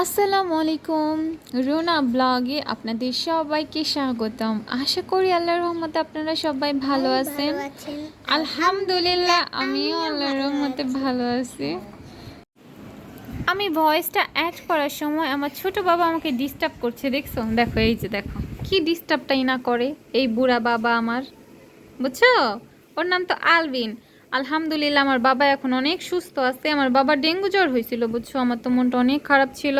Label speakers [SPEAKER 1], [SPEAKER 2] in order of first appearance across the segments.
[SPEAKER 1] আসসালামু আলাইকুম। রুনা ব্লগে আপনাদের সবাইকে স্বাগতম। আশা করি আল্লাহর রহমতে আপনারা সবাই ভালো আছেন। আলহামদুলিল্লাহ আমিও আল্লাহর রহমতে ভালো আছি। আমি ভয়েসটা অ্যাড করার সময় আমার ছোট বাবা আমাকে ডিস্টার্ব করছে দেখছ? দেখো এই যে দেখো। কি ডিস্টার্বটাই না করে এই বুড়া বাবা আমার। বুঝছ? ওর নাম তো আলবিন। আলহামদুলিল্লাহ আমার বাবা এখন অনেক সুস্থ আছে। আমার বাবা ডেঙ্গু জ্বর হয়েছিল বুঝছ? আমার তো মনটা অনেক খারাপ ছিল।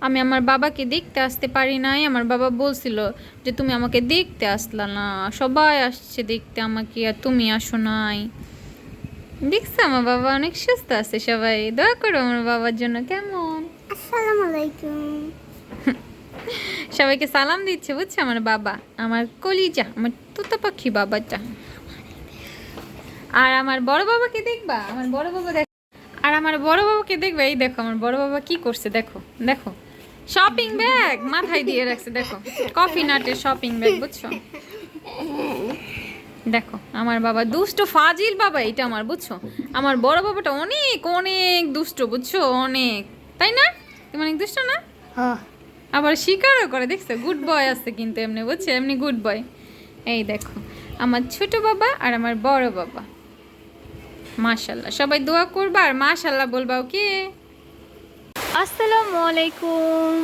[SPEAKER 1] আমি আমার বাবাকে দেখতে আসতে পারি নাই। আমার বাবা বলছিল যে তুমি আমাকে দেখতে আসলা না। সবাই আসছে দেখতে আমাকে আর তুমি আসো নাই। দেখছ আমার বাবা অনেক সুস্থ আছে সবাই। দয়া করো আমার বাবার জন্য কেমন?
[SPEAKER 2] আসসালামু আলাইকুম।
[SPEAKER 1] সবাইকে সালাম দিচ্ছে বুঝছ? আমার বাবা আমার কলিজা আমার তুতা পাখি বাবাটা। আর আমার বড় বাবাকে দেখবা আমার বড় বাবা দেখ আর আমার বড় বাবাকে দেখবে এই দেখো আমার বড় বাবা কি করছে দেখো দেখো। শপিং ব্যাগ মাথায় দিয়ে রাখছে দেখো। কফি নাটের শপিং ব্যাগ বুঝছ? দেখো আমার বাবা দুষ্ট ফাজিল বাবা এটা আমার বুঝছ? আমার বড় বাবাটা অনেক অনেক দুষ্ট বুঝছ? অনেক। তাই না? তুমি অনেক দুষ্ট না?
[SPEAKER 2] হ্যাঁ।
[SPEAKER 1] আবার স্বীকারও করে দেখছ? গুড বয় আছে কিন্তু এমনি বুঝছ? এমনি গুড বয় এই দেখো আমার ছোট বাবা আর আমার বড় বাবা। মাশাল্লাহ সবাই দোয়া করবা আর মাশাল্লাহ বলবা ওকে আসসালামু আলাইকুম।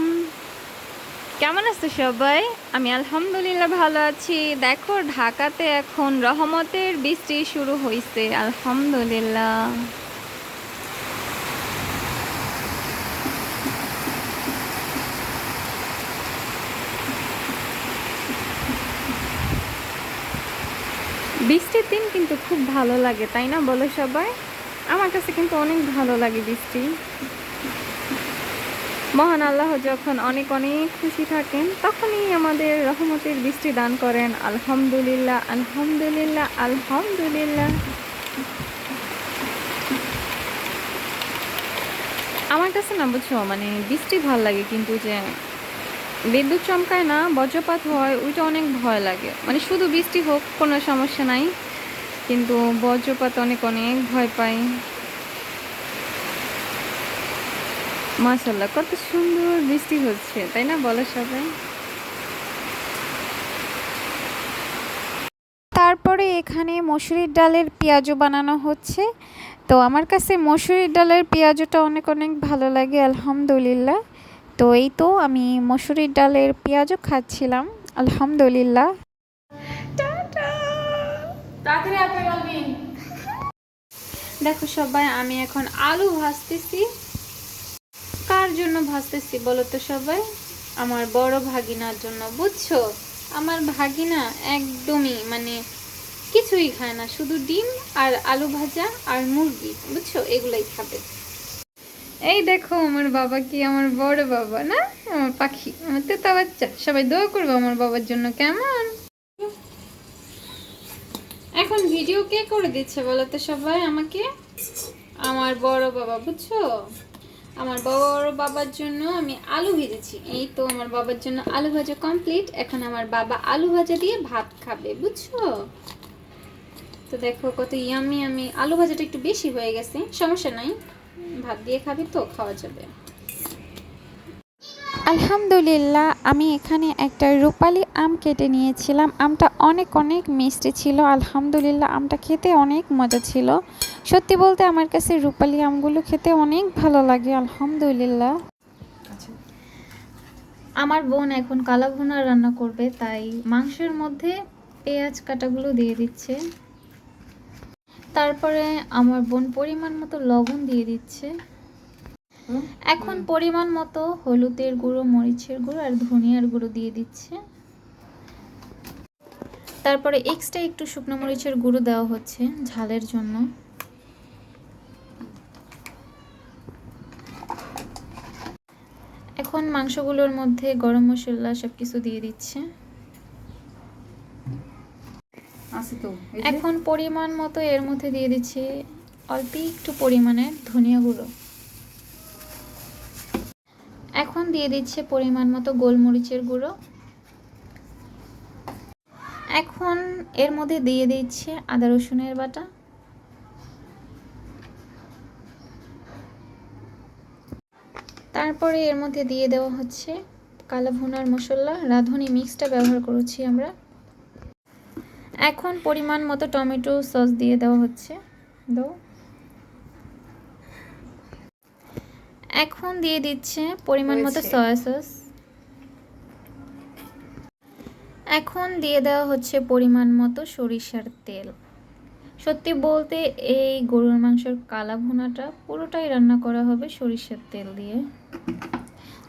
[SPEAKER 1] কেমন আছো সবাই? আমি আলহামদুলিল্লাহ ভালো আছি। দেখো, ঢাকাতে এখন রহমতের বৃষ্টি শুরু হয়েছে আলহামদুলিল্লাহ। বৃষ্টির দিন কিন্তু খুব ভালো লাগে, তাই না বলো সবাই? আমার কাছে কিন্তু অনেক ভালো লাগে বৃষ্টি। মহান আল্লাহ যখন অনেক অনেক খুশি থাকেন, তখনই আমাদের রহমতের বৃষ্টি দান করেন। আলহামদুলিল্লাহ আলহামদুলিল্লাহ আলহামদুলিল্লাহ। আমার কাছে না বুঝছ মানে বৃষ্টি ভালো লাগে কিন্তু যে বিদ্যুৎ চমকায় না, বজ্রপাত হয়, ওইটা অনেক ভয় লাগে। মানে শুধু বৃষ্টি হোক, কোনো সমস্যা নাই, কিন্তু বজ্রপাত অনেক অনেক ভয় পাই। মাশাল্লাহ কত সুন্দর বৃষ্টি হচ্ছে, তাই না বলো সবাই? তারপরে এখানে মসুরির ডালের পেঁয়াজও বানানো হচ্ছে। তো আমার কাছে মসুরির ডালের পেঁয়াজটা অনেক অনেক ভালো লাগে, আলহামদুলিল্লাহ। তো এই তো আমি মসুরির ডালের পেঁয়াজও খাচ্ছিলাম আলহামদুলিল্লাহ। দেখো সবাই আমি এখন আলু ভাজতেছি। কার জন্য ভাজতেছি বলো তো সবাই? আমার বড় ভাগিনার জন্য বুঝছ? আমার ভাগিনা একদমই মানে কিছুই খায় না শুধু ডিম আর আলু ভাজা আর মুরগি বুঝছ? এগুলাই খাবে। এই দেখো আমার বাবা কি আমার বড় বাবা, না? আমার পাখি, আমার তেতা বাচ্চা। সবাই দোয়া করব আমার বাবার জন্য, কেমন? এখন ভিডিও কে করে দিচ্ছে বলো তো সবাই আমাকে? আমার বড় বাবা, বুঝছ? আমার বড় বাবার জন্য আমি আলু ভেজেছি। এই তো আমার বাবার জন্য আলু ভাজা কমপ্লিট এখন আমার বাবা আলু ভাজা দিয়ে ভাত খাবে, বুঝছ? তো দেখো কত ইয়ামি আমি আলু ভাজাটা একটু বেশি হয়ে গেছে, সমস্যা নাই। ভাত দিয়ে খাবি তো খাওয়া যাবে।
[SPEAKER 3] আলহামদুলিল্লাহ আমি এখানে একটা রূপালি আম কেটে নিয়েছিলাম। আমটা অনেক অনেক মিষ্টি ছিল। আলহামদুলিল্লাহ আমটা খেতে অনেক মজা ছিল। সত্যি বলতে আমার কাছে রূপালি আমগুলো খেতে অনেক ভালো লাগে আলহামদুলিল্লাহ।
[SPEAKER 1] আমার বোন এখন কালা ভুনা রান্না করবে তাই মাংসের মধ্যে পেঁয়াজ কাটাগুলো দিয়ে দিচ্ছে। তারপরে আমার বোন পরিমাণ মতো লবণ দিয়ে দিচ্ছে। এখন পরিমাণ মতো হলুদের গুঁড়ো মরিচের গুঁড়ো আর ধনিয়ার গুঁড়ো দিয়ে দিচ্ছে। তারপরে এক্সট্রা একটু শুকনো মরিচের গুঁড়ো দেওয়া হচ্ছে ঝালের জন্য। এখন মাংসগুলোর মধ্যে গরম মশলা সব কিছু দিয়ে দিচ্ছে।
[SPEAKER 4] আছে তো
[SPEAKER 1] এখন পরিমাণ মতো এর মধ্যে দিয়ে দিচ্ছি অল্প একটু পরিমাণে ধনিয়া গুঁড়ো। এখন দিয়ে দিচ্ছে পরিমাণ মতো গোলমরিচের গুঁড়ো। এখন এর মধ্যে দিয়ে দিচ্ছে আদা রসুনের বাটা। তারপরে এর মধ্যে দিয়ে দেওয়া হচ্ছে কালা ভুনার মশলা। রাঁধুনি মিক্সটা ব্যবহার করেছি আমরা। এখন পরিমাণ মতো টমেটো সস দিয়ে দেওয়া হচ্ছে। দাও। এখন দিয়ে দিচ্ছে পরিমাণ মতো সয়া সস এখন দিয়ে দেওয়া হচ্ছে পরিমাণ মতো সরিষার তেল। সত্যি বলতে এই গরুর মাংসের কালা ভুনাটা পুরোটাই রান্না করা হবে সরিষার তেল দিয়ে।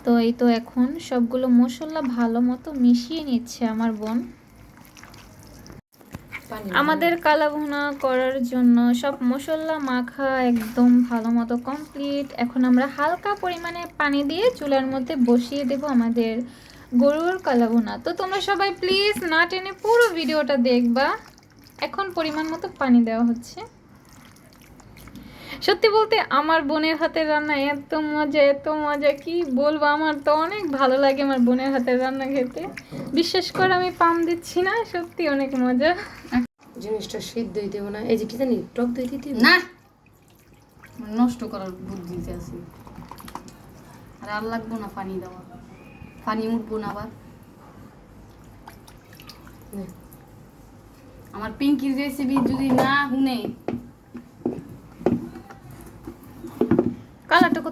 [SPEAKER 1] তো এই তো এখন সবগুলো মশলা ভালো মতো মিশিয়ে নিচ্ছে আমার বোন। আমাদের কালা ভুনা করার জন্য সব মশলা মাখা একদম ভালো মতো কমপ্লিট এখন আমরা হালকা পরিমাণে পানি দিয়ে চুলার মধ্যে বসিয়ে দেব আমাদের গরুর কালা ভুনা তো তোমরা সবাই প্লিজ না টেনে পুরো ভিডিওটা দেখবা। এখন পরিমাণ মতো পানি দেওয়া হচ্ছে। সত্যি বলতে আমার বোনের হাতের রান্না এত মজা এত মজা। কি বলব আমার তো অনেক ভালো লাগে আমার বোনের হাতের রান্না খেতে। বিশ্বাস করে আমি পাম দিচ্ছি না সত্যি অনেক মজা।
[SPEAKER 2] জিনিসটা সিদ্ধ হইতে হবে না। এই যে কি জানি টক দই দিতে
[SPEAKER 4] না! মানে নষ্ট করার বুদ্ধিতে আছি। আর আর লাগবো না পানি দেওয়া। পানি উঠবো না আবার। আমার পিঙ্কির রেসিপি যদি না শুনে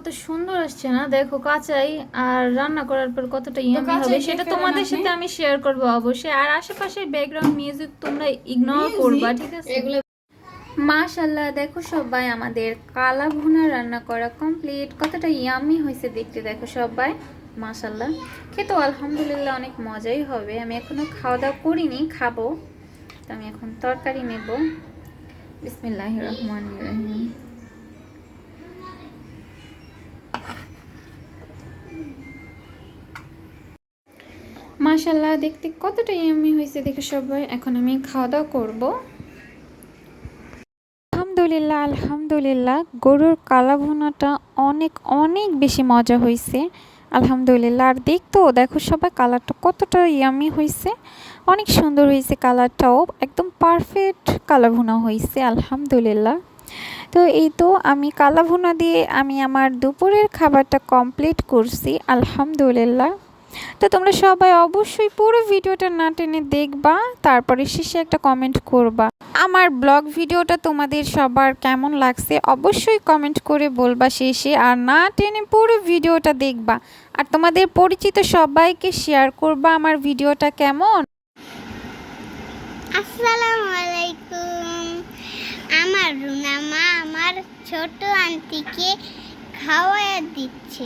[SPEAKER 1] কত সুন্দর আসছে না? দেখো কাঁচাই আর রান্না করার পর কতটা ইয়ামি হবে। সেটা তোমাদের সাথে আমি শেয়ার করব অবশ্যই। আর আশেপাশের ব্যাকগ্রাউন্ড মিউজিক তোমরা ইগনোর করবা ঠিক আছে?
[SPEAKER 4] এগুলো
[SPEAKER 1] মাশাল্লাহ দেখো সবাই আমাদের কালা ভুনা রান্না করা কমপ্লিট কতটা ইয়ামি হয়েছে দেখতে দেখো সবাই। মাশাল্লাহ খেতে আলহামদুলিল্লাহ অনেক মজাই হবে। আমি এখনও খাওয়া দাওয়া করিনি খাব। তো আমি এখন তরকারি নেব। বিসমিল্লাহ রহমান রহিম। মাশাল্লাহ দেখতে কতটা ইয়ামি হয়েছে দেখে সবাই। এখন আমি খাওয়া দাওয়া করব।
[SPEAKER 3] আলহামদুলিল্লাহ আলহামদুলিল্লাহ, গরুর কালা ভুনাটা অনেক অনেক বেশি মজা হয়েছে। আলহামদুলিল্লাহ, আর দেখতো দেখো সবাই কালারটা কতটা ইয়ামি হয়েছে। অনেক সুন্দর হয়েছে কালারটাও, একদম পারফেক্ট কালা ভুনা হয়েছে, আলহামদুলিল্লাহ। তো এই তো আমি কালা ভুনা দিয়ে আমি আমার দুপুরের খাবারটা কমপ্লিট করছি, আলহামদুলিল্লাহ। তো তোমরা সবাই অবশ্যই পুরো ভিডিওটা না টেনে দেখবা, তারপরে শেষে একটা কমেন্ট করবা। আমার ব্লগ ভিডিওটা তোমাদের সবার কেমন লাগছে অবশ্যই কমেন্ট করে বলবা শেষে, আর না টেনে পুরো ভিডিওটা দেখবা। আর তোমাদের পরিচিত সবাইকে শেয়ার করবা আমার ভিডিওটা কেমন।
[SPEAKER 5] আসসালামু আলাইকুম। আমার রুনা মা আমার ছোট আন্টিকে খাওয়াইয়া দিচ্ছে।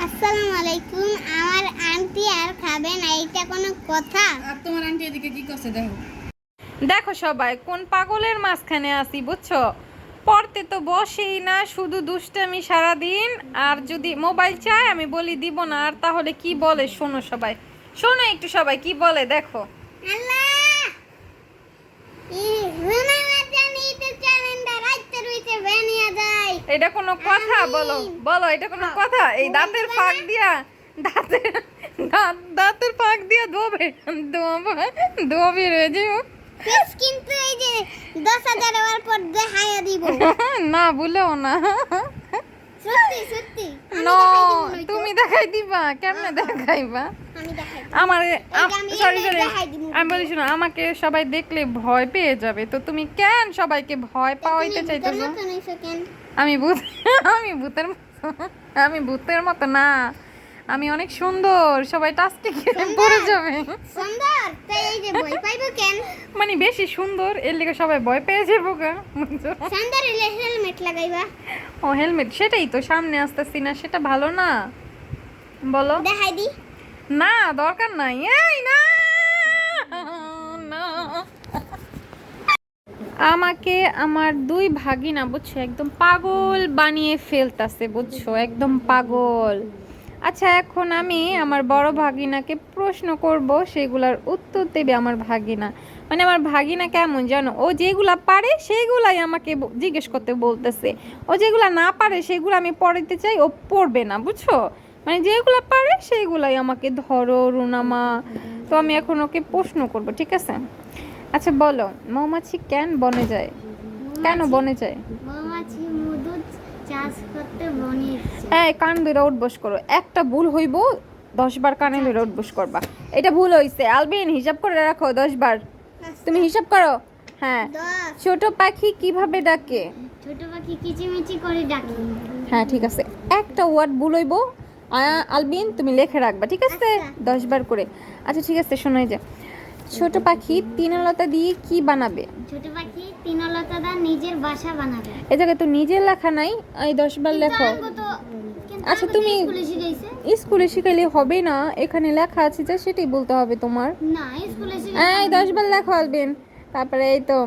[SPEAKER 5] আসসালামু আলাইকুম। আমার আন্টি আর খাবে না এইটা কোনো কথা?
[SPEAKER 4] আর তোমার আন্টি এদিকে কি করছে দেখো।
[SPEAKER 1] দেখো সবাই কোন পাগলের মাঝখানে আসি বুঝছ? পড়তে তো বসেই না শুধু দুষ্টামি সারাদিন। আর যদি মোবাইল চায় আমি বলি দিব না। আর তাহলে কি বলে? শোনো সবাই। শোনো একটু সবাই কি বলে? দেখো।
[SPEAKER 5] আল্লাহ! এটা
[SPEAKER 1] কোনো কথা বলো বলো এটা কোনো কথা? এই দাঁতের ফাঁক দিয়া দাঁতের দাঁত দাঁতের ফাঁক দিয়া ধোবে ধোবে ধোবে রয়ে যাও
[SPEAKER 5] প্লিজ কিন্তু এই যে দশ হাজার হওয়ার পর দেখাইয়া দিব।
[SPEAKER 1] না ভুলেও না।
[SPEAKER 5] সত্যি সত্যি।
[SPEAKER 1] নো। তুমি দেখাই দিবা কেমনে দেখাইবা?
[SPEAKER 5] দেখাই দিব।
[SPEAKER 1] আমার সরি সরি আমি বলি শোনো আমাকে সবাই দেখলে ভয় পেয়ে যাবে। তো তুমি কেন সবাইকে ভয় পাওয়াইতে চাইতেছো? আমি ভূত আমি ভূতের আমি ভূতের মতো না। আমি অনেক সুন্দর সবাই টাস্কে খেয়ে পড়ে যাবে।
[SPEAKER 5] সুন্দর? তাই এই যে ভয় পাইবো কেন?
[SPEAKER 1] মানে বেশি সুন্দর এর লিগে সবাই ভয় পেয়ে যাব গা
[SPEAKER 5] সুন্দর হইলে হেলমেট লাগাইবা।
[SPEAKER 1] ও হেলমেট সেটাই তো সামনে আসতেছি না সেটা ভালো না। বলো।
[SPEAKER 5] দেখাই দি।
[SPEAKER 1] না, দরকার নাই। এই না। আমাকে আমার দুই ভাগিনা, বুঝছ, একদম পাগল বানিয়ে ফেলতাছে, বুঝছ, একদম পাগল। আচ্ছা এখন আমি আমার বড় ভাগিনাকে প্রশ্ন করব, সেগুলার উত্তর দেবে আমার ভাগিনা। মানে আমার ভাগিনা কেমন জানো? ও যেগুলা পারে সেইগুলাই আমাকে জিজ্ঞেস করতে বলতেছে। ও যেগুলা না পারে, সেগুলো আমি পড়াইতে চাই, ও পড়বে না, বুঝছ? মানে যেগুলো পারে সেইগুলাই আমাকে ধরো রুনামা। তো আমি এখন ওকে প্রশ্ন করব ঠিক আছে? আচ্ছা বলো মৌমাছি কেন বনে যায়? কেন বনে যায়?
[SPEAKER 5] মৌমাছি মধু চাষ করতে বনিয়েছে
[SPEAKER 1] এই কান ধরে উঠবস করো। একটা ভুল হইব দশ বার কানে ধরে উঠবস করবা। এটা ভুল হইছে। আলবিন হিসাব করে রাখো দশ বার। তুমি হিসাব করো। হ্যাঁ। ছোট পাখি কীভাবে ডাকে?
[SPEAKER 5] ছোট পাখি কিচিমিচি করে ডাকে।
[SPEAKER 1] হ্যাঁ ঠিক আছে। একটা ওয়ার্ড ভুল হইব আ- আলবিন তুমি লেখে রাখবা ঠিক আছে?
[SPEAKER 5] আচ্ছা।
[SPEAKER 1] দশ বার করে। আচ্ছা ঠিক আছে শোনাই যে। ছোট পাখি তিনলতা দিয়ে কি বানাবে?
[SPEAKER 5] ছোট পাখি তিনলতা দা নিজের বাসা বানাবে।
[SPEAKER 1] এ জায়গায় তো নিজের লেখা নাই এই দশ বার লেখো। আচ্ছা, তুমি-
[SPEAKER 5] স্কুলে
[SPEAKER 1] শিখাইলে হবে না এখানে লেখা আছে যা সেটাই বলতে হবে তোমার।
[SPEAKER 5] না স্কুলে
[SPEAKER 1] এই
[SPEAKER 5] শিখাইছে
[SPEAKER 1] দশ বার লেখো আলবিন। তারপরে এই তো।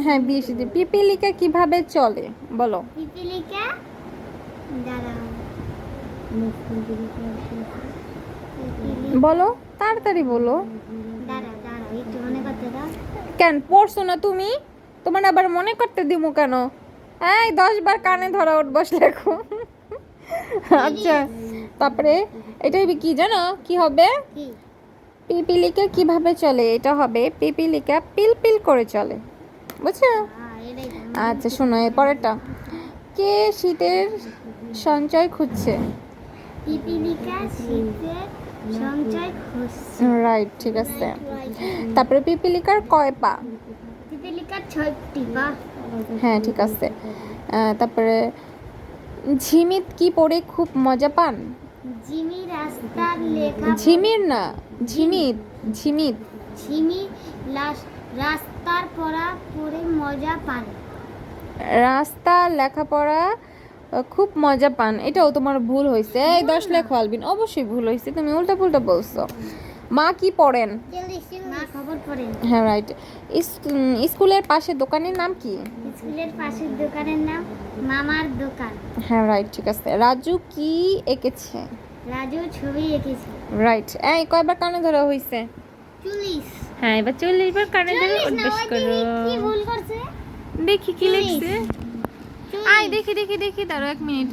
[SPEAKER 1] হ্যাঁ বিশ। পিপিলিকা কীভাবে চলে? বলো।
[SPEAKER 5] পিপিলিকা দাঁড়াও।
[SPEAKER 1] বলো তাড়াতাড়ি বলো। কেন পড়ছো না তুমি? তোমার আবার মনে করতে দিব কেন? এই দশ বার কানে ধরা উঠ বস লেখো আচ্ছা তারপরে এটাই কি জানো? কি হবে? পিপিলিকা কীভাবে চলে? এটা হবে পিপিলিকা পিল পিল করে চলে। বুঝছ। আচ্ছা শোনো এর পরেরটা কে শীতের সঞ্চয় খুঁজছে
[SPEAKER 5] পিপিলিকা শীতের সঞ্চয় খুঁজছে
[SPEAKER 1] রাইট ঠিক আছে। তারপরে পিপিলিকার কয় পা?
[SPEAKER 5] পিপিলিকার ছয়টি পা।
[SPEAKER 1] হ্যাঁ ঠিক আছে। তারপরে ঝিমিত কি পড়ে খুব মজা পান?
[SPEAKER 5] জিমি রাস্তার লেখা
[SPEAKER 1] ঝিমির না ঝিমিত ঝিমিত।
[SPEAKER 5] ঝিমি রাস্তার পড়া পড়ে মজা পান।
[SPEAKER 1] রাস্তা লেখাপড়া খুব মজা পান। এটাও তোমার ভুল হয়েছে এই দশ লেখো আলবিন অবশ্যই ভুল হয়েছে তুমি উল্টা পুল্টা বলছো। মা কি পড়েন?
[SPEAKER 5] মা খবর পড়েন।
[SPEAKER 1] হ্যাঁ রাইট স্কুলের পাশে দোকানের নাম কি?
[SPEAKER 5] স্কুলের পাশের দোকানের নাম মামার দোকান।
[SPEAKER 1] হ্যাঁ রাইট ঠিক আছে। রাজু কি এঁকেছে?
[SPEAKER 5] রাজু ছবি এঁকেছে।
[SPEAKER 1] রাইট এই কয়বার কানে ধরা হয়েছে
[SPEAKER 5] চল্লিশ।
[SPEAKER 1] হ্যাঁ এবার চল্লিশ বার কানে ধরে অভ্যাস করো।
[SPEAKER 5] কি ভুল করছে।
[SPEAKER 1] দেখি কি লিখছে। আই দেখি দেখি দেখি দাঁড়ো এক মিনিট।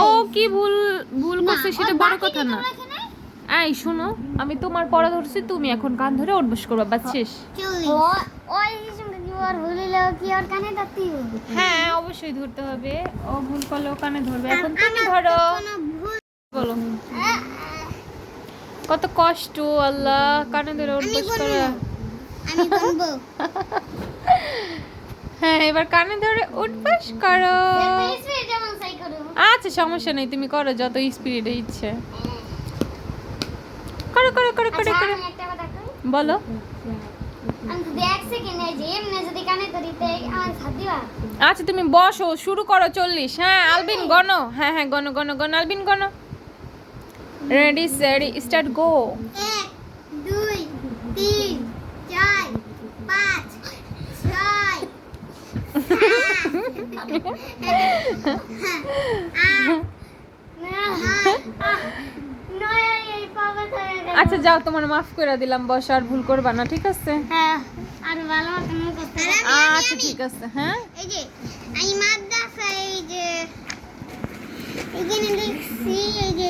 [SPEAKER 1] ও কি ভুল ভুল করছে সেটা বড় কথা না। এই শোনো আমি তোমার পড়া ধরছি তুমি এখন কান ধরে অভ্যাস করবা বাস শেষ।
[SPEAKER 5] ওই সঙ্গে কি আর ভুলিলেও কি আর কানে ধরতে হবে?
[SPEAKER 1] হ্যাঁ অবশ্যই ধরতে হবে। ও ভুল করলেও কানে ধরবে। এখন তুমি ধরো। বলো। কত কষ্ট আল্লাহ কানে ধরে অভ্যাস করা।
[SPEAKER 5] আমি
[SPEAKER 1] হ্যাঁ এবার কানে ধরে অভ্যাস করো। আচ্ছা সমস্যা নেই, তুমি করো, যত স্পিডে ইচ্ছে। করো করো করো করো করো। বলো। আচ্ছা তুমি বসো, শুরু করো, চল্লিশ। হ্যাঁ আলবিন গনো হ্যাঁ হ্যাঁ গনো গনো গনো আলবিন গনো রেডি স্টার্ট গো
[SPEAKER 5] এক দুই তিন চার পাঁচ ছয়
[SPEAKER 1] আচ্ছা যাও তোমার মাফ করে দিলাম বস আর ভুল করবা না ঠিক আছে?
[SPEAKER 5] হ্যাঁ
[SPEAKER 1] আচ্ছা ঠিক আছে হ্যাঁ?
[SPEAKER 5] এই যে আমি মাদ্রাসা এই যে এখানে লিখছি এই যে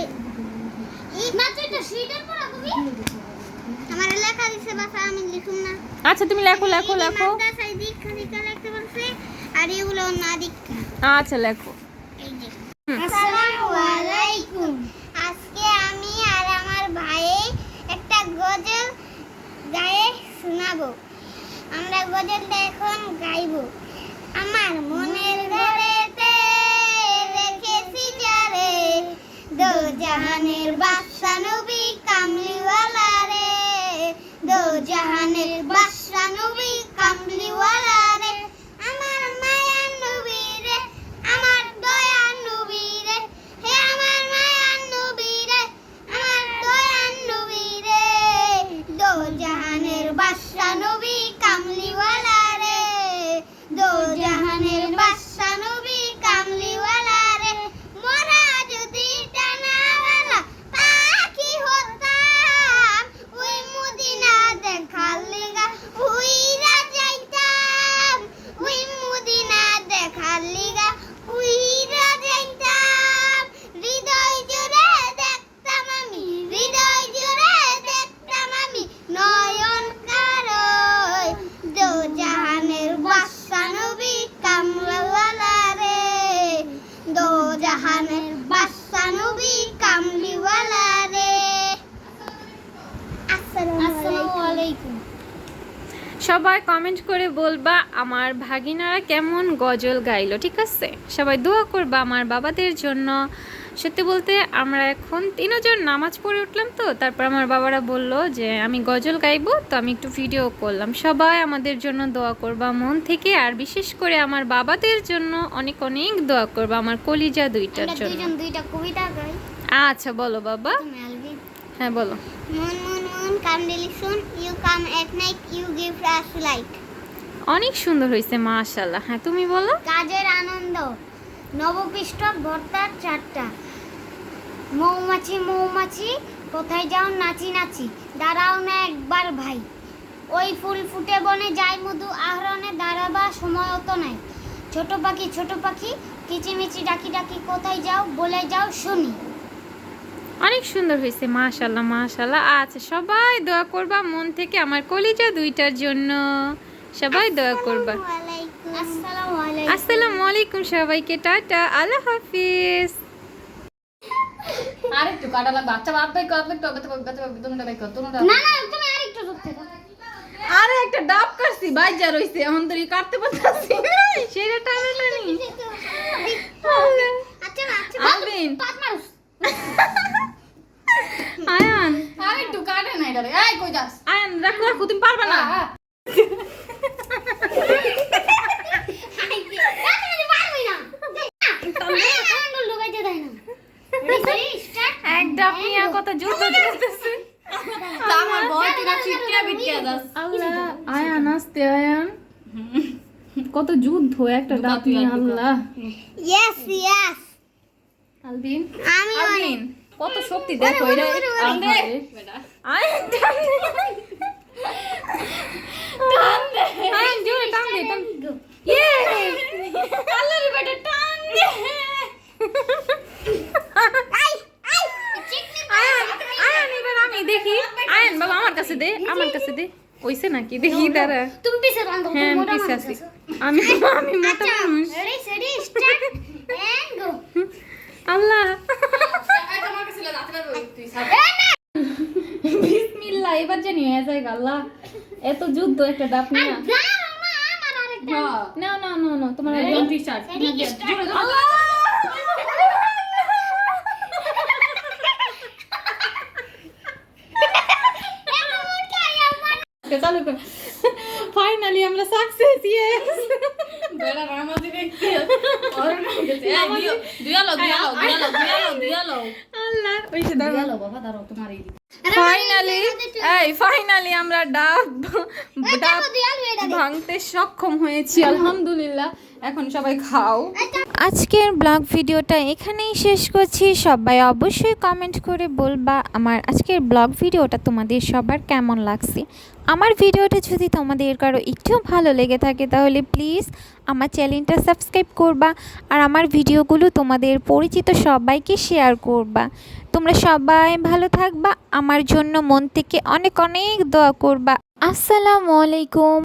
[SPEAKER 5] মাত্র এটা সুইটার পরা তুমি? আমার লেখা দিছে বাসা আমি লিখুম না।
[SPEAKER 1] আচ্ছা তুমি লেখো লেখো লেখো।
[SPEAKER 5] মাদ্রাসায় দীক্ষা দিতে লিখতে বলছে আর এগুলো না দীক্ষা
[SPEAKER 1] আচ্ছা লেখো।
[SPEAKER 5] এই আসসালামু আলাইকুম আজকে আমি আর আমার ভাই একটা গজল গায়ে শোনাবো। আমরা গজলটা এখন গাইবো। আমার মনের ঘরেতে রেখেছি যারে দো জাহানের বাদশা নবী কামলিওয়ালা রে দো জাহানের বাদশা নবী কামলিওয়ালা
[SPEAKER 1] বলবা আমার ভাগিনারা কেমন গজল গাইলো ঠিক আছে? সবাই দোয়া করবা আমার বাবাদের জন্য। সত্যি বলতে আমরা এখন তিনজন নামাজ পড়ে উঠলাম তো তারপর আমার বাবারা বলল যে আমি গজল গাইবো তো আমি একটু ভিডিও করলাম। সবাই আমাদের জন্য দোয়া করবা মন থেকে আর বিশেষ করে আমার বাবাদের জন্য অনেক অনেক দোয়া করবা আমার কলিজা দুইটার জন্য। আচ্ছা বলো বাবা। হ্যাঁ বলো।
[SPEAKER 5] moon, moon, come daily soon. You come at night, you give us light.
[SPEAKER 1] অনেক সুন্দর হয়েছে মাশাল্লাহ হ্যাঁ তুমি বলো?
[SPEAKER 5] কাজের আনন্দ। নবপৃষ্ঠ ভর্তার চারটা মৌমাছি মৌমাছি কোথায় যাও নাচি নাচি। দাঁড়াও না একবার ভাই। ওই ফুল ফুটে বনে যাই মধু আহরণে দাঁড়াবা সময় অত নাই। ছোট পাখি ছোট পাখি কিচিমিচি ডাকি ডাকি কোথায় যাও বলে যাও শুনি।
[SPEAKER 1] অনেক সুন্দর হয়েছে মাশাল্লাহ মাশাল্লাহ আচ্ছা সবাই দোয়া করবা মন থেকে আমার কলিজা দুইটার জন্য। সবাই দোয়া করবা।
[SPEAKER 5] আসসালামু আলাইকুম
[SPEAKER 1] সবাইকে টাটা আল্লাহ হাফিজ।
[SPEAKER 4] আর একটু কাটা লাগবে। আচ্ছা বাদ বাই কর একটু আগে তো বাচ্চা বাবা তোমরা বাই
[SPEAKER 5] না না তুমি আরেকটু ধরতে
[SPEAKER 1] আরে একটা ডাব কাটছি বাইজা রইছে এখন তো কাটতে পারতাছি সেটা টানে না। নি
[SPEAKER 5] আচ্ছা আচ্ছা
[SPEAKER 1] আলবিন
[SPEAKER 5] পাঁচ মাস
[SPEAKER 1] আয়ান।
[SPEAKER 4] আর একটু কাটে না এটা। এই কই যাস?
[SPEAKER 1] আয়ান রাখো রাখো তুমি পারবা না। কত যুদ্ধ চলতেছে।
[SPEAKER 4] আমার বয় তুই না চিটকিয়া
[SPEAKER 1] আল্লাহ আয়ান আসতে আয়ান। কত যুদ্ধ একটা
[SPEAKER 4] ঢুকা।
[SPEAKER 1] আল্লাহ।
[SPEAKER 5] ইয়েস ইয়েস
[SPEAKER 1] আলবিন?
[SPEAKER 5] আমি
[SPEAKER 1] আলবিন কত শক্তি দেখো এটা আহারে। আয়ান টান দে। টান দে। আয়ান জোরে টান দে টান দে। ইয়ে! আল্লাহর বেটা টান দে। আয়ান আয়ান এবার আমি দেখি আয়ান বাবা আমার কাছে দে আমার কাছে দে কইছে নাকি দেখি দাঁড়া
[SPEAKER 5] তুমি পিছে বান্ধো
[SPEAKER 1] হ্যাঁ আমি পিছে আছি আমি আমি মোটা মানুষ
[SPEAKER 5] ready steady start and go
[SPEAKER 1] Allah
[SPEAKER 4] এই তোমার কাছে লে যাতে পারব তুই সাব
[SPEAKER 1] বিসমিল্লাহ এবার জানি হয়ে যায় আল্লাহ। এত যুদ্ধ একটা নিয়ে
[SPEAKER 5] দাঁড়াও না আমার আরেকটা।
[SPEAKER 4] হ্যাঁ।
[SPEAKER 1] না না না না তোমার
[SPEAKER 4] একদম
[SPEAKER 1] চালু কর। ফাইনালি আমরা সাকসেস ইয়েস
[SPEAKER 4] বেড়া নামাজি দেখতে আর না গেছে এই দিও দিয়ালো দিয়ালো দিয়ালো দিয়ালো দিয়ালো
[SPEAKER 1] আল্লাহ দাঁড়াও।
[SPEAKER 4] দিয়ালো বাবা দাঁড়াও তোমার এই
[SPEAKER 1] ফাইনালি এই ফাইনালি আমরা ডাব ডাব ভাঙতে সক্ষম হয়েছি আলহামদুলিল্লাহ। এখন সবাই খাও।
[SPEAKER 3] আজকের ব্লগ ভিডিওটা এখানেই শেষ করছি। সবাই অবশ্যই কমেন্ট করে বলবা আমার আজকের ব্লগ ভিডিওটা তোমাদের সবার কেমন লাগছে। আমার ভিডিওটা যদি তোমাদের কারও একটু ভালো লেগে থাকে তাহলে প্লিজ আমার চ্যানেলটা সাবস্ক্রাইব করবা আর আমার ভিডিওগুলো তোমাদের পরিচিত সবাইকে শেয়ার করবা। তোমরা সবাই ভালো থাকবা, আমার জন্য মন থেকে অনেক অনেক দোয়া করবা। আসসালামু আলাইকুম।